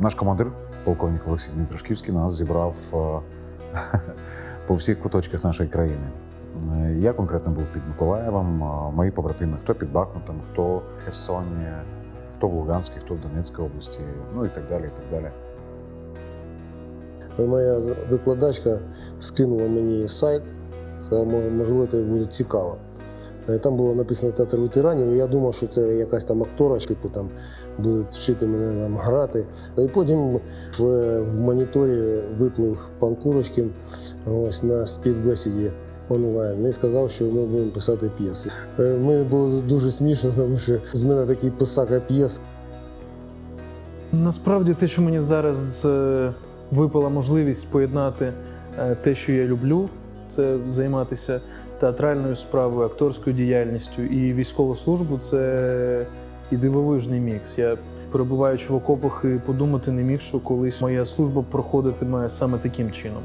Наш командир, полковник Олексій Дмитрушківський, нас зібрав е, по всіх куточках нашої країни. Е, Я конкретно був під Миколаєвом, мої побратими, хто під Бахмутом, хто в Херсоні, хто в Луганській, хто в Донецькій області, ну і так далі. і так далі. Моя викладачка скинула мені сайт, сказала, можливо, тобі буде цікаво. Е, Там було написано театр ветеранів, і я думав, що це якась там актора, типу там будуть вчити мене там грати. І потім в, в моніторі виплив пан Курочкін ось на співбесіді онлайн і сказав, що ми будемо писати п'єси. Е, Мені було дуже смішно, тому що з мене такий писака п'єс. Насправді, те, що мені зараз е, випала можливість поєднати те, що я люблю, це займатися театральною справою, акторською діяльністю і військову службу це і дивовижний мікс. Я перебуваючи в окопах і подумати не міг, що колись моя служба проходитиме саме таким чином.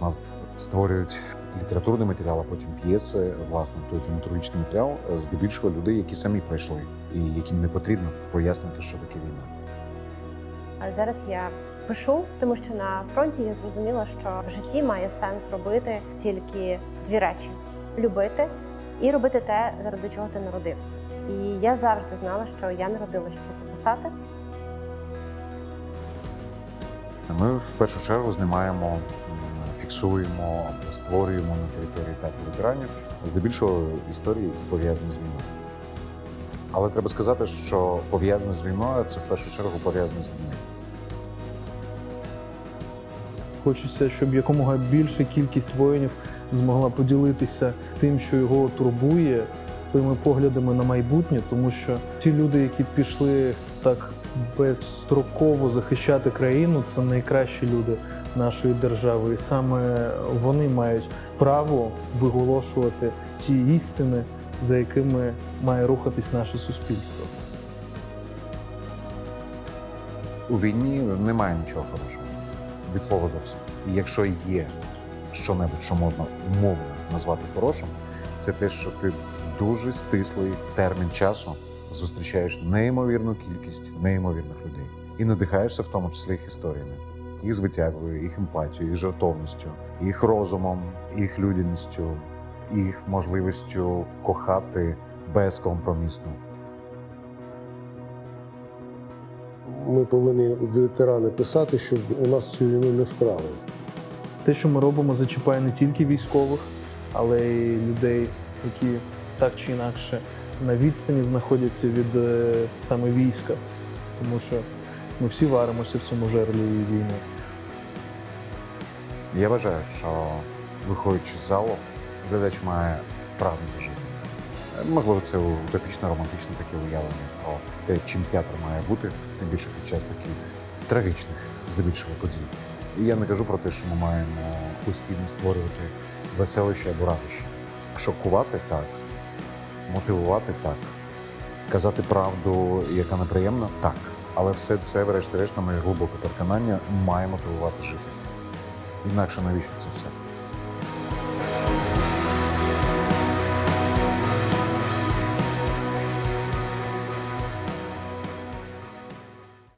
Нас створюють літературний матеріал, а потім п'єси, власне, той драматургічний матеріал, е, здебільшого людей, які самі пройшли, і яким не потрібно пояснювати, що таке війна. А зараз я пишу, тому що на фронті я зрозуміла, що в житті має сенс робити тільки дві речі: любити і робити те, заради чого ти народився. І я завжди знала, що я народилася, щоб писати. Ми в першу чергу знімаємо, фіксуємо або створюємо на території театру ветеранів здебільшого історії, які пов'язані з війною. Але треба сказати, що пов'язане з війною це в першу чергу пов'язане з війною. Хочеться, щоб якомога більша кількість воїнів змогла поділитися тим, що його турбує, своїми поглядами на майбутнє, тому що ті люди, які пішли так безстроково захищати країну, це найкращі люди нашої держави, і саме вони мають право виголошувати ті істини, за якими має рухатись наше суспільство. У війні немає нічого хорошого від слова зовсім. І якщо є що-небудь, що можна умовно назвати хорошим, це те, що ти в дуже стислий термін часу зустрічаєш неймовірну кількість неймовірних людей і надихаєшся в тому числі їх історіями, їх звитягою, їх емпатією, їх жартовністю, їх розумом, їх людяністю, їх можливістю кохати безкомпромісно. Ми повинні ветерани писати, щоб у нас цю війну не вкрали. Те, що ми робимо, зачіпає не тільки військових, але й людей, які так чи інакше на відстані знаходяться від е, саме війська, тому що ми всі варимося в цьому жерлі війни. Я вважаю, що виходячи з залу, глядач має прагнути жити. Можливо, це утопічно романтичне таке уявлення про те, чим театр має бути, тим більше під час таких трагічних, здебільшого подій. І я не кажу про те, що ми маємо постійно створювати веселище або радощі. Шокувати так, мотивувати так, казати правду, яка неприємна, так. Але все це, врешті-решт, на моє глибоке переконання, має мотивувати жити. Інакше навіщо це все?